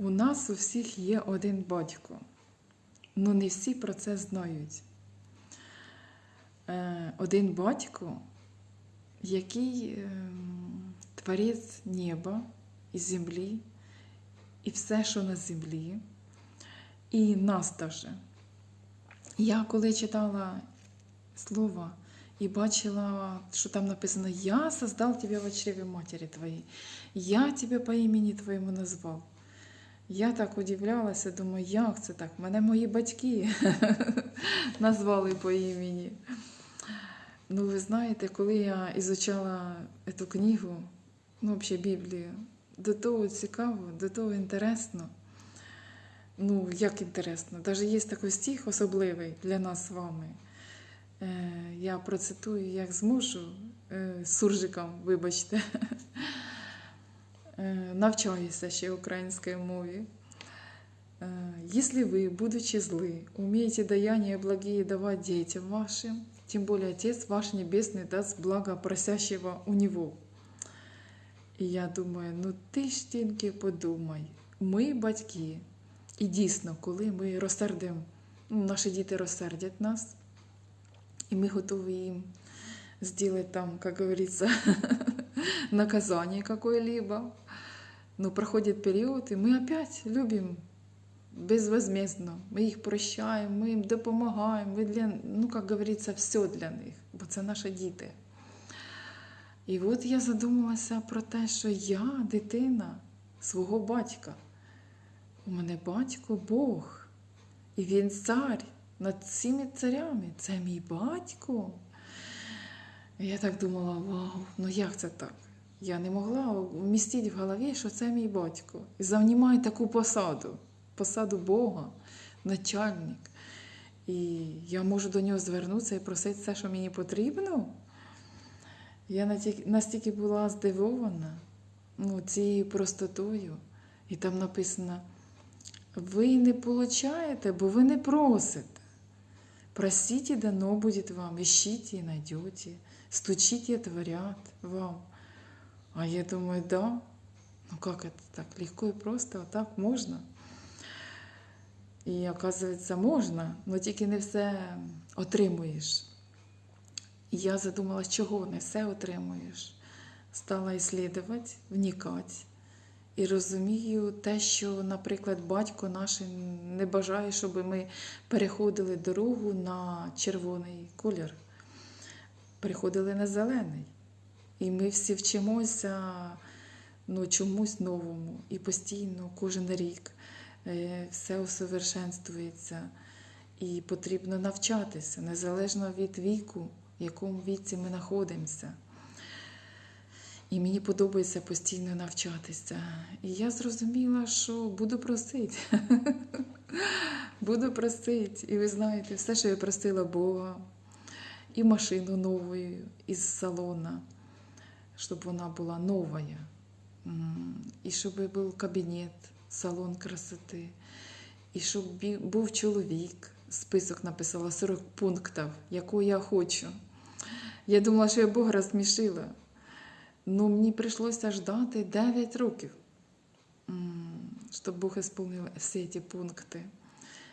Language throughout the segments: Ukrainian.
У нас у всіх є один батько, але не всі про це знають. Е, Один батько, який ем, творець неба і землі, і все, що на землі, і нас теж. Я коли читала слово і бачила, що там написано Я создав тебе в чреві матері твоїй, я тебе по імені твоєму назвав. Я так удивлялася, думаю, як це так? Мене мої батьки назвали по імені. Ну, ви знаєте, коли я ізучала цю книгу, ну, взагалі Біблію, до того цікаво, до того інтересно. Ну, як інтересно, навіть є такий стих особливий для нас з вами. Е, Я процитую, як зможу, е, суржиком, вибачте. Е, Навчаюся ще української мові. Е, Если вы, будучи злы, умеете даяния благие давать детям вашим, тем более Отец ваш Небесный даст благо просящего у Него. І я думаю, ну ти ж тільки подумай, ми батьки. І дійсно, коли ми розсердимо, ну, наші діти розсердять нас, і ми готові їм зробити там, як говориться, наказание какое-либо. Но проходит период, и мы опять любим безвозмездно. Мы їх прощаємо, ми їм допомагаємо. Ми для, ну, як говориться, все для них, бо це наші діти. І от я задумалася про те, що я дитина свого батька. У мене батько Бог, і він цар над всіми царями. Це мій батько. І я так думала, вау, ну як це так? Я не могла вмістити в голові, що це мій батько. І завнімаю таку посаду, посаду Бога, начальник. І я можу до нього звернутися і просити все, що мені потрібно. Я настільки була здивована ну, цією простотою. І там написано: ви не получаєте, бо ви не просите. Просите, дано будет вам, ищите и найдете, стучите, отворят вам. А я думаю, да, ну как это так легко и просто, а так можна. І оказується, можна, але тільки не все отримуєш. І я задумалась, чого не все отримуєш. Стала іслідувати, вникати. І розумію те, що, наприклад, батько наш не бажає, щоб ми переходили дорогу на червоний колір, переходили на зелений. І ми всі вчимося ну, чомусь новому. І постійно, кожен рік е, все усовершенствується. І потрібно навчатися, незалежно від віку, в якому віці ми знаходимося. І мені подобається постійно навчатися. І я зрозуміла, що буду просити. буду просити. І ви знаєте, все, що я просила Бога, і машину новою із салона, щоб вона була новая. М, І щоб був кабінет, салон красоти, і щоб бі- був чоловік. Список написала 40 пунктів, якого я хочу. Я думала, що я Бога розсмішила. Ну, мені прийшлося ждати 9 років, щоб Бог ісполнив всі ці пункти.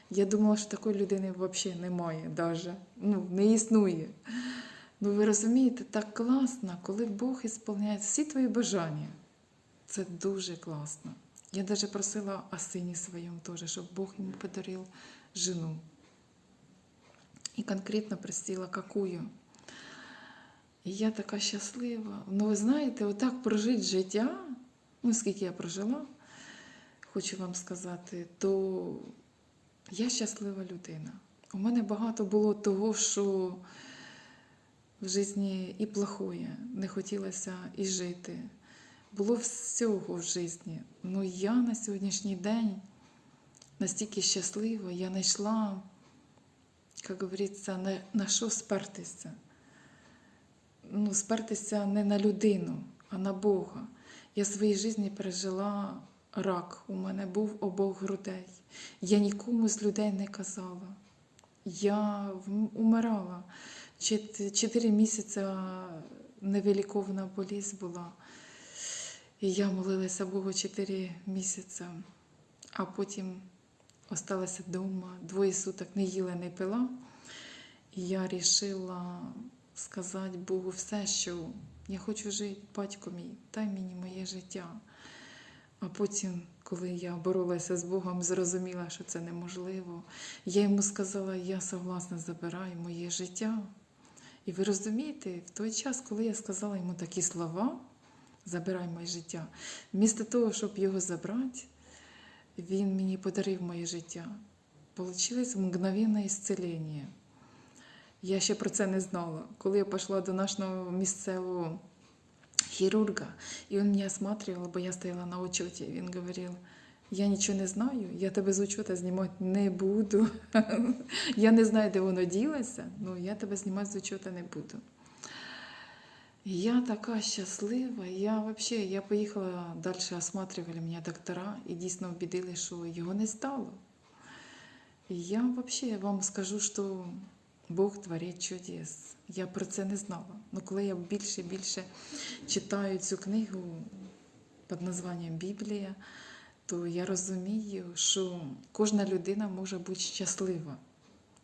Я думала, що такої людини взагалі немає, даже. Ну, не існує. Ну, ви розумієте, так класно, коли Бог ісполняє всі твої бажання. Це дуже класно. Я навіть просила о сині своєму теж, щоб Бог йому подарив жену. І конкретно просила, какую. І я така щаслива. Ну, ви знаєте, отак прожити життя, ну скільки я прожила, хочу вам сказати, то я щаслива людина. У мене багато було того, що в житті і плохое, не хотілося і жити. Було всього в житті. Ну я на сьогоднішній день настільки щаслива, я знайшла, як говориться, на, на що спертися ну, спертися не на людину, а на Бога. Я в своїй житті пережила рак. У мене був обох грудей. Я нікому з людей не казала. Я умирала. Чот- Чотири місяці невилікована болість була. І я молилася Богу чотири місяці. а потім осталася вдома, двоє суток не їла, не пила. І я вирішила сказати Богу все, що я хочу жити, батько мій, дай мені моє життя. А потім, коли я боролася з Богом, зрозуміла, що це неможливо. Я йому сказала, я согласна забирай моє життя. І ви розумієте, в той час, коли я сказала йому такі слова, забирай моє життя, вмісто того, щоб його забрати, він мені подарив моє життя. Получилось мгновенне ісцелення. Я ще про це не знала. Коли я пішла до нашого місцевого хирурга, и он меня осматривал, бо я стояла на учете. Він говорив, я нічого не знаю, я тебе з учета знімати не буду. я не знаю, де воно ділося, але я тебе знімати з учета не буду. Я така щаслива. Я вообще, я поїхала далі, осматривали мене доктора і дійсно убедили, що його не стало. Я вообще вам скажу, що Бог творить чудес. Я про це не знала. Ну коли я більше і більше читаю цю книгу під названням Біблія, то я розумію, що кожна людина може бути щаслива,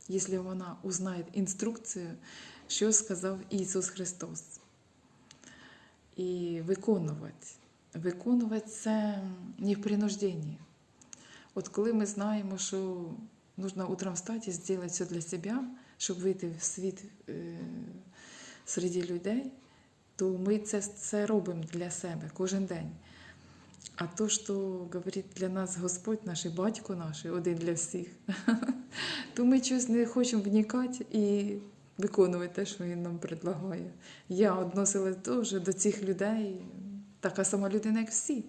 якщо вона узнає інструкцію, що сказав Ісус Христос. І виконувати. Виконувати це не в принужденні. От коли ми знаємо, що нужно утром встати і зробити все для себе, щоб вийти в світ е, серед людей, то ми це, це робимо для себе кожен день. А то, що говорить для нас Господь наш батько наш, один для всіх, то ми щось не хочемо вникати і виконувати те, що він нам предлагає. Я відносилась дуже до цих людей, така сама людина, як всі.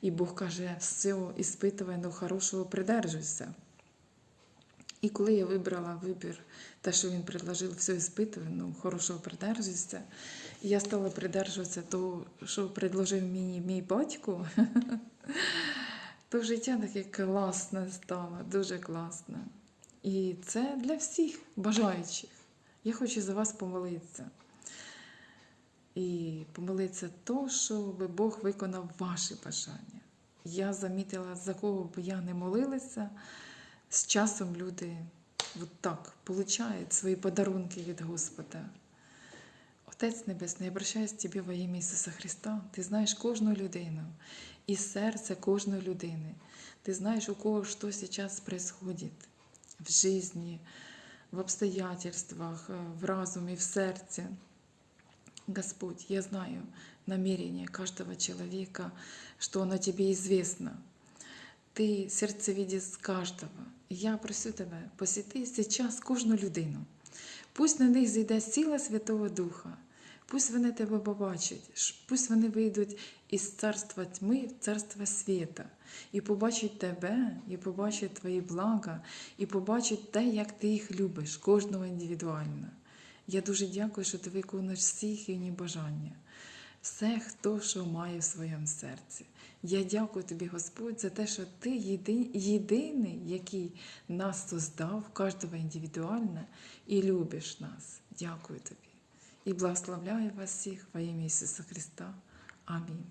І Бог каже, все, іспитувай, ну хорошого придержуйся. І коли я вибрала вибір, те, що він предложив, все іспитую, ну, хорошого придержуйся. І я стала придержуватися того, що предложив мені мій батько, то життя таке класне стало, дуже класне. І це для всіх бажаючих. Я хочу за вас помолитися. І помолитися то, щоб Бог виконав ваші бажання. Я замітила, за кого б я не молилася, з часом люди от так получають свої подарунки від Господа. Отець Небесний, я обращаюсь Тебе во ім'я Ісуса Христа. Ти знаєш кожну людину і серце кожної людини. Ти знаєш, у кого що зараз происходит в житті, в обстоятельствах, в разуме, в сердце. Господь, я знаю намерение каждого человека, что оно тебе известно. Ти серцевідець каждого. І я просю тебе, посіти зараз кожну людину. Пусть на них зійде сила Святого Духа, пусть вони тебе побачать, пусть вони вийдуть із царства тьми в царство світа, і побачать тебе, і побачать твої блага, і побачать те, як ти їх любиш, кожного індивідуально. Я дуже дякую, що ти виконуєш всі їхні бажання все, хто що має в своєму серці. Я дякую тобі, Господь, за те, що ти єди- єдиний, який нас создав, кожного індивідуально, і любиш нас. Дякую тобі. І благословляю вас всіх во ім'я Ісуса Христа. Амінь.